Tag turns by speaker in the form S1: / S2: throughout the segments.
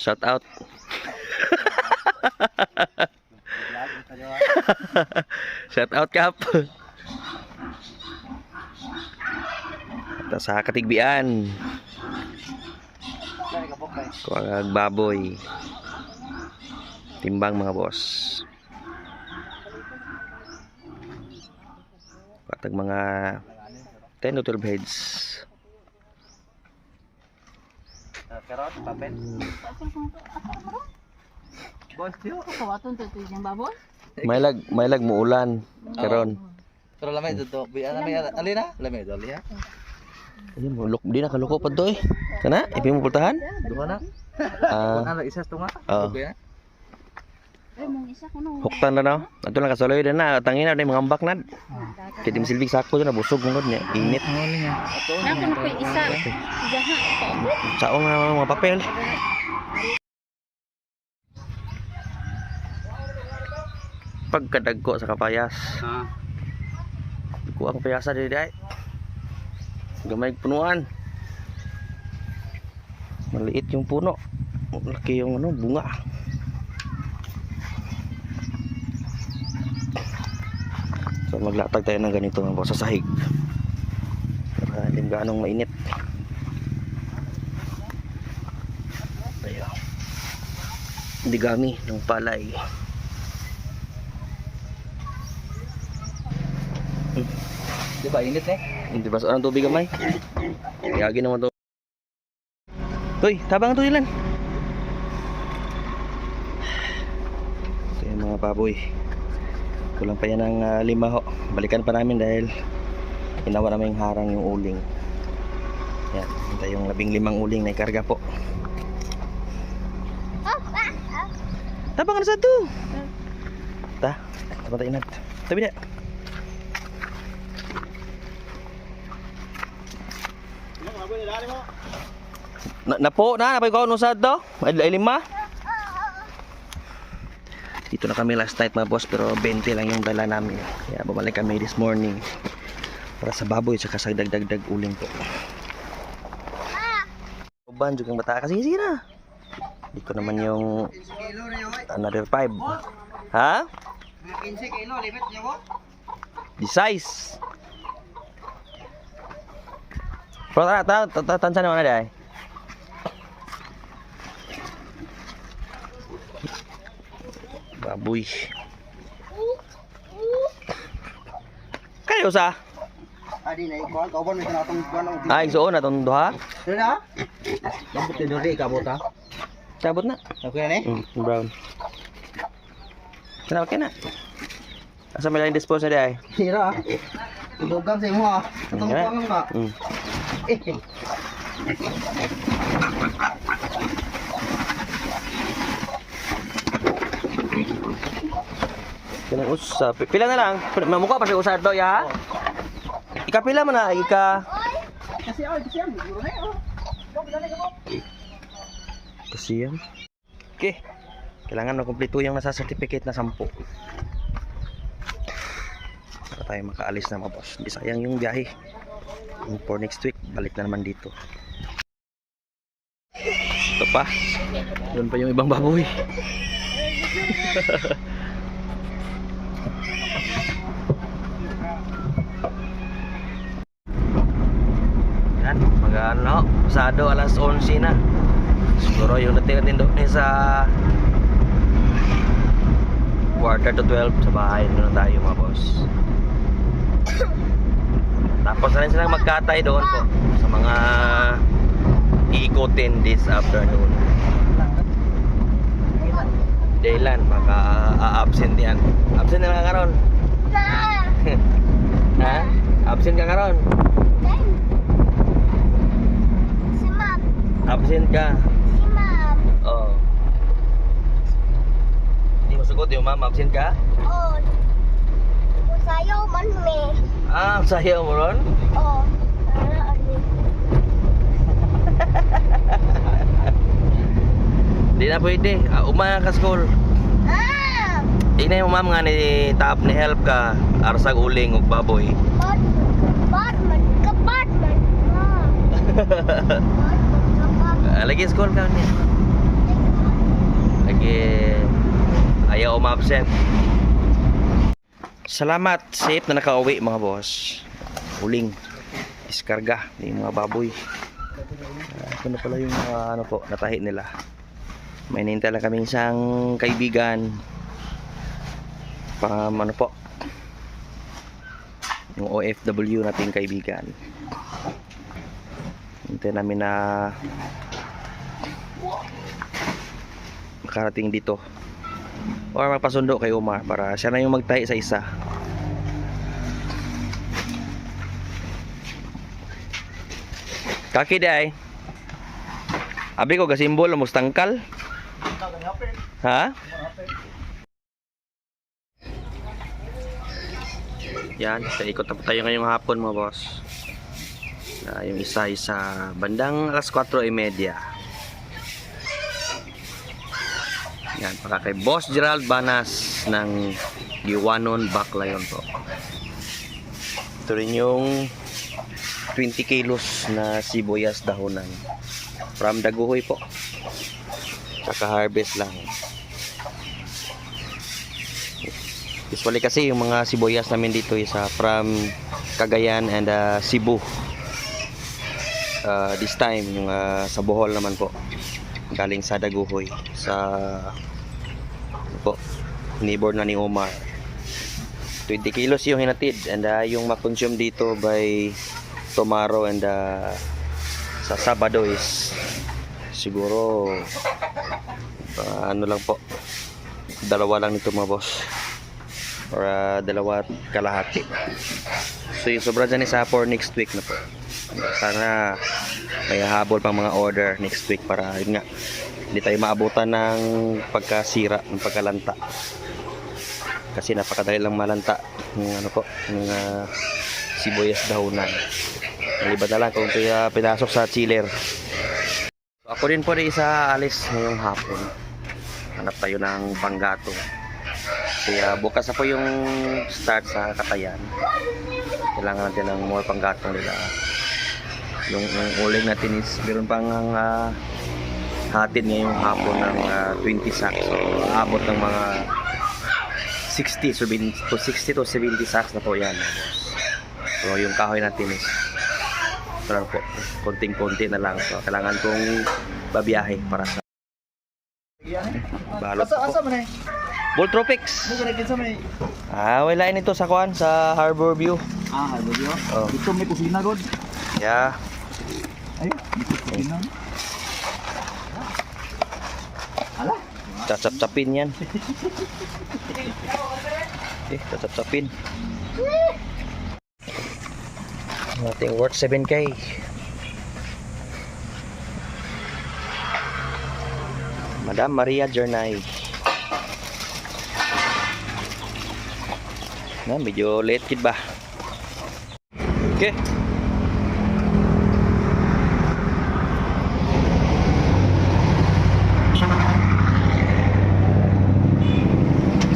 S1: Shout out. shout out Cap. Ito sa katigbian. Kuwag baboy. Timbang mga boss. Patag mga 10 to 12 heads.
S2: Karot, papel. Boss, yo.
S3: Kawaton to ito yung baboy.
S1: May lag, may lag muulan. Karon.
S2: Pero lamay dito. Biya lamay alina, lamay dito liya.
S1: Ayun mo, luk, di na kaluko pa to eh. Kana, ipi mo pultahan?
S2: Duha na.
S1: Ah,
S2: isa to nga?
S1: Oo.
S2: Biya.
S3: Ay, mong isa ko no.
S1: Huktan na no. Ato lang kasaloy din na, tangin na, mga ambak na. Kitim silbig sako na busog mo niya. Init.
S2: Huli nga. Ato.
S3: Nakon ko isa. Jaha.
S1: Saong nga mga papel. Pagkadagko sa kapayas.
S2: Ah.
S1: Kuha ang payasa dili ay. Gamay punuan. Maliit yung puno. Laki yung ano, bunga. So maglatag tayo ng ganito mga boss sa sahig. Para hindi gaanong mainit. Tayo. Hindi gami ng palay.
S2: Di ba init eh?
S1: Hindi ba sa tubig gamay? Yagi naman to. Toy, tabang to ilan. Ito yung mga baboy. Kulang pa yan ng ah, lima ho. Balikan pa namin dahil ginawa namin harang yung uling. Yan, ito yung labing limang uling na ikarga po. Na sa to. Ta, tapat na. Tabi na. Na, napo na, napay ko nung sad do. Ay, ay lima. Dito na kami last night mga boss pero 20 lang yung dala namin. Kaya babalik kami this morning para sa baboy at sa dagdagdag uling po. Uban juga bata kasi sige na. Di ko naman yung another 5. Ha?
S2: 15 kilo limit niyo ko.
S1: Di size. Pero tara, tara, tara, tansan naman na di ay. Baboy. Kayo sa?
S2: Adi na ikaw, kawan mo kanatong buwan ang
S1: Ay, suon na itong duha.
S2: Dili na? Lambot din dili ka bota.
S1: Sabot na.
S2: Okay na eh?
S1: Mm, brown. Kana, okay na. Asa may lang dispose na di ay.
S2: Sira. Dugang sa imo ah. Katong buwan ka.
S1: Mm.
S2: Eh.
S1: Kanang usa. Pi- Pila na lang? Mamukha pa sa usa daw ya. Ika pila man na ika.
S2: Kasi ay kasi na oh.
S1: Kasi yan. Okay. Kailangan na kumpleto yung nasa certificate na 10. Para tayo makaalis na mga boss. Hindi sayang yung biyahe. For next week, balik na naman dito. Ito pa. Doon pa yung ibang baboy. Yan, mag-ano, pasado alas 11 na. Siguro yung dating natin doon sa quarter to 12 sa bahay na tayo mga boss. Tapos na rin silang magkatay doon po sa mga iikutin this afternoon. Daylan, maka-absent yan. Absent na lang karon. ha? Absent ka karon.
S4: Si Ma'am.
S1: Absent ka.
S4: Si Ma'am.
S1: Oo. Hindi mo sugot yung ma'am, absent ka?
S4: Oh. Sayo man me.
S1: Ah, sayo mo ron?
S4: Oh.
S1: Hindi na pwede. Ah, umaya ka school.
S4: Ah!
S1: Ina mo ma'am nga ni tap ni help ka arsag uling ug baboy.
S4: Batman. Batman. Ah. Batman. Kapatman.
S1: Ah, lagi school ka niya. Lagi ayaw umabsent. Salamat. Safe na nakauwi mga boss. Huling. Iskarga yung mga baboy. Ah, ito na pala yung mga ano po, natahi nila. May nintay lang kaming isang kaibigan. Pang ano po. Yung OFW nating kaibigan. Hintay namin na makarating dito or magpasundo kay Umar para siya na yung magtahi sa isa kaki day abi ko gasimbol mustangkal ha? Yan sa ikot na po tayo ngayong hapon mga boss. Ah, yung isa isa bandang alas 4.30 yan para kay Boss Gerald Banas ng Giwanon Baclayon po. Ito rin yung 20 kilos na sibuyas dahonan from Daguhoy po kaka-harvest lang. Usually kasi yung mga sibuyas namin dito is ah, from Cagayan and ah, Cebu. Uh, this time yung ah, sa Bohol naman po. Galing sa Daguhoy sa ano po neighbor na ni Omar. 20 kilos yung hinatid and ah, yung makonsume dito by tomorrow and ah, sa Sabado is siguro ah, ano lang po dalawa lang nito mga boss. Or ah, dalawa at kalahati. So yung sobra dyan is ah, for next week na po. Sana may habol pang mga order next week para yun nga hindi tayo maabutan ng pagkasira ng pagkalanta. Kasi napakadali lang malanta ng ano po ng ah, sibuyas dahunan. Maliban na lang kung pinasok sa chiller ako din po rin isa alis ngayong hapon. Hanap tayo ng panggato. Kaya bukas na po yung start sa katayan kailangan natin ng more panggatong nila. Yung, yung uling natin is meron pang uh, hatid ngayong hapon ng ah, 20 sacks. So abot ng mga 60 so bin- to 60 to 70 sacks na po yan so yung kahoy natin is ito lang po konting-konti na lang so kailangan kong babiyahe para sa balot
S2: Asa asa man eh?
S1: Bull Tropics
S2: Mo kinsa may
S1: ah wala ito sa kuan sa Harbor View
S2: Ah, harbor yo.
S1: Oh.
S2: Dito may kusina god.
S1: yeah
S2: Ay, dito kusina. Ala.
S1: Cacap-capin yan. eh, cacap-capin. Ang ating worth 7K. Madam Maria Jernay. Na, medyo late kid ba? Okay.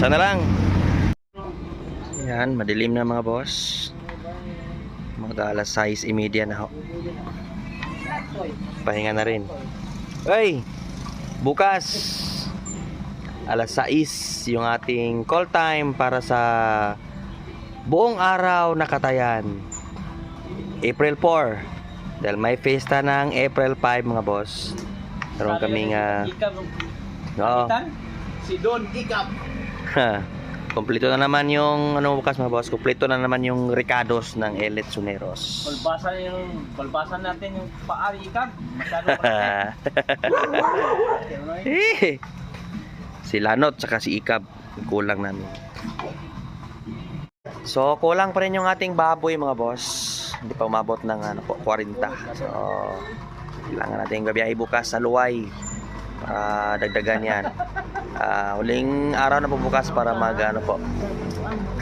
S1: Sana lang. Yan, madilim na mga boss. Mga alas 6.30 na ho. Pahinga na rin. Hey! Bukas! Alas 6 yung ating call time para sa buong araw na katayan. April 4. Dahil may fiesta ng April 5 mga boss. Meron kaming uh, Oo.
S2: Si Don Ikap.
S1: Kompleto na naman yung ano bukas mga boss, kompleto na naman yung Ricados ng Elite Suneros.
S5: Balbasan yung balbasan natin yung paari ikag. Masyado
S1: Eh. si Lanot saka si Ikab kulang namin. So kulang pa rin yung ating baboy mga boss. Hindi pa umabot ng ano po 40. So kailangan natin gabiyahe bukas sa Luway para dagdagan yan. Ah, uh, uling araw na po bukas para mag ano po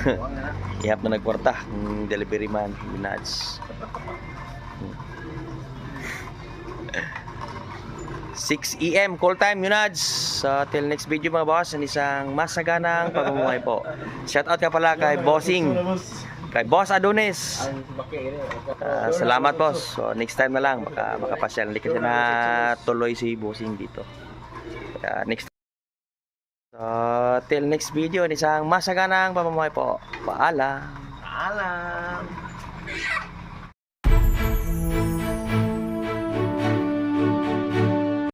S1: ihap na nagkwarta ng delivery man minads 6am call time yunads so till next video mga boss ang isang masaganang pagmumuhay po. Shout out ka pala kay bossing kay boss Adonis. Uh, salamat boss. So next time na lang baka makapasyal hindi na tuloy si bossing dito. Uh, next So, till next video, isang masaganang pamamahay po. Paalam.
S2: Paalam.